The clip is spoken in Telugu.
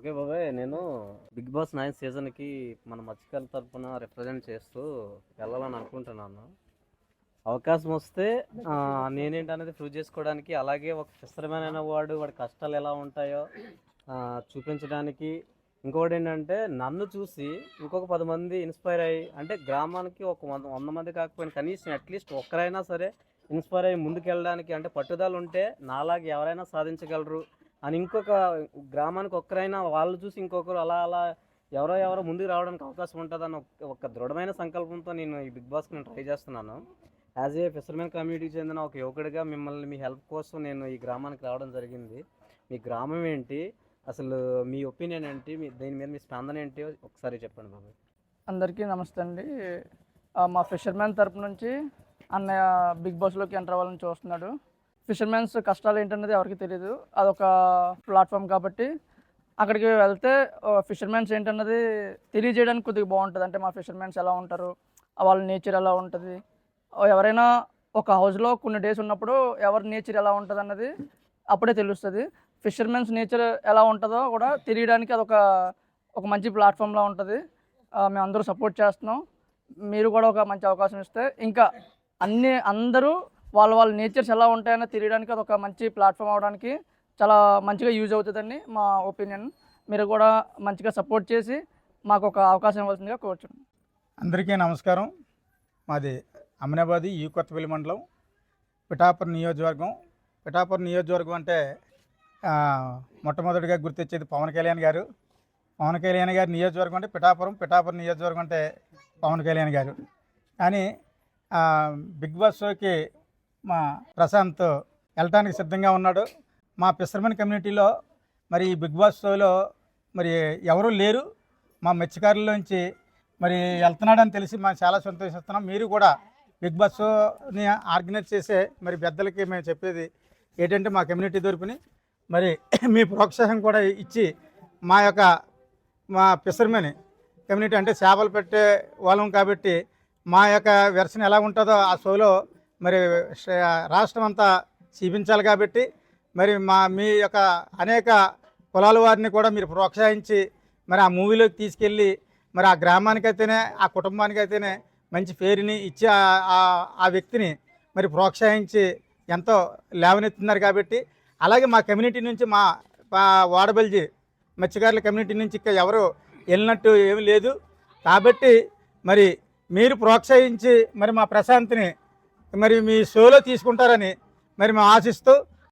ఓకే బాబాయ్ నేను బిగ్ బాస్ నైన్ సీజన్కి మన మత్స్యకారుల తరపున రిప్రజెంట్ చేస్తూ వెళ్ళాలని అనుకుంటున్నాను. అవకాశం వస్తే నేనేంటనేది ప్రూవ్ చేసుకోవడానికి అలాగే ఒక ఫిషర్మెన్ వాడు వాడి కష్టాలు ఎలా ఉంటాయో చూపించడానికి. ఇంకొకటి ఏంటంటే నన్ను చూసి ఇంకొక పది మంది ఇన్స్పైర్ అయ్యి అంటే గ్రామానికి ఒక వంద వంద మంది కాకపోయినా కనీసం అట్లీస్ట్ ఒక్కరైనా సరే ఇన్స్పైర్ అయ్యి ముందుకెళ్ళడానికి అంటే పట్టుదల ఉంటే నాలాగా ఎవరైనా సాధించగలరు. అని ఇంకొక గ్రామానికి ఒక్కరైనా వాళ్ళు చూసి ఇంకొకరు అలా అలా ఎవరో ఎవరో ముందుకు రావడానికి అవకాశం ఉంటుంది ఒక- ఒక దృఢమైన సంకల్పంతో నేను ఈ బిగ్ బాస్కి నేను ట్రై చేస్తున్నాను. యాజ్ ఏ ఫిషర్మెన్ కమ్యూనిటీకి చెందిన ఒక యువకుడిగా మిమ్మల్ని మీ హెల్ప్ కోసం నేను ఈ గ్రామానికి రావడం జరిగింది. మీ గ్రామం ఏంటి? అసలు మీ ఒపీనియన్ ఏంటి? మీ దీని మీద మీ స్పందన ఏంటి? ఒకసారి చెప్పండి బాబు అందరికీ నమస్తే అండి. మా ఫిషర్మెన్ తరపు నుంచి అన్నయ్య బిగ్ బాస్లోకి ఎంటర్ అవ్వాలని చూస్తున్నాడు. ఫిషర్మెన్స్ కష్టాలు ఏంటనేది ఎవరికి తెలియదు అదొక ప్లాట్ఫామ్ కాబట్టి అక్కడికి వెళ్తే ఫిషర్మెన్స్ ఏంటన్నది తెలియజేయడానికి కొద్దిగా బాగుంటుంది. అంటే మా ఫిషర్మెన్స్ ఎలా ఉంటారు వాళ్ళ నేచర్ ఎలా ఉంటుంది ఎవరైనా ఒక హౌస్లో కొన్ని డేస్ ఉన్నప్పుడు ఎవరి నేచర్ ఎలా ఉంటుంది అన్నది అప్పుడే తెలుస్తుంది. ఫిషర్మెన్స్ నేచర్ ఎలా ఉంటుందో కూడా తెలియడానికి అదొక ఒక మంచి ప్లాట్ఫామ్లా ఉంటుంది. మేము అందరూ సపోర్ట్ చేస్తున్నాం. మీరు కూడా ఒక మంచి అవకాశం ఇస్తే ఇంకా అన్ని అందరూ వాళ్ళ వాళ్ళ నేచర్స్ ఎలా ఉంటాయని తెలియడానికి అది ఒక మంచి ప్లాట్ఫామ్ అవడానికి చాలా మంచిగా యూజ్ అవుతుందని మా ఒపీనియన్. మీరు కూడా మంచిగా సపోర్ట్ చేసి మాకు ఒక అవకాశం ఇవ్వాల్సిందిగా కోరుచున్నాం. అందరికీ నమస్కారం. మాది అమనాబాది ఈ కొత్తపల్లి మండలం పిఠాపురం నియోజకవర్గం. పిఠాపురం నియోజకవర్గం అంటే మొట్టమొదటిగా గుర్తొచ్చేది పవన్ కళ్యాణ్ గారు. పవన్ కళ్యాణ్ గారి నియోజకవర్గం అంటే పిఠాపురం. పిఠాపురం నియోజకవర్గం అంటే పవన్ కళ్యాణ్ గారు. కానీ బిగ్ బాస్ షోకి మా ప్రశాంత్ వెళ్ళటానికి సిద్ధంగా ఉన్నాడు. మా ఫిషర్మెన్ కమ్యూనిటీలో మరి ఈ బిగ్ బాస్ షోలో మరి ఎవరూ లేరు. మా మత్స్యకారుల్లోంచి మరి వెళ్తున్నాడని తెలిసి మేము చాలా సంతోషిస్తున్నాం. మీరు కూడా బిగ్ బాస్ని ఆర్గనైజ్ చేసే మరి పెద్దలకి మేము చెప్పేది ఏంటంటే మా కమ్యూనిటీ తరపుని మరి మీ ప్రోత్సాహం కూడా ఇచ్చి మా యొక్క మా ఫిషర్మెన్ కమ్యూనిటీ అంటే చేపలు పెట్టే వాళ్ళం కాబట్టి మా యొక్క వెర్షన్ ఎలా ఉంటుందో ఆ షోలో మరి రాష్ట్రం అంతా చూపించాలి కాబట్టి మరి మా మీ యొక్క అనేక కులాల వారిని కూడా మీరు ప్రోత్సహించి మరి ఆ మూవీలోకి తీసుకెళ్ళి మరి ఆ గ్రామానికైతేనే ఆ కుటుంబానికైతేనే మంచి పేరుని ఇచ్చి ఆ- వ్యక్తిని మరి ప్రోత్సహించి ఎంతో లేవనెత్తున్నారు కాబట్టి అలాగే మా కమ్యూనిటీ నుంచి మా మా వాడబల్జీ మత్స్యకారుల కమ్యూనిటీ నుంచి ఇంకా ఎవరు వెళ్ళినట్టు ఏమీ లేదు. కాబట్టి మరి మీరు ప్రోత్సహించి మరి మా ప్రశాంత్ని మరి మీ షోలో తీసుకుంటారని మరి మేము ఆశిస్తూ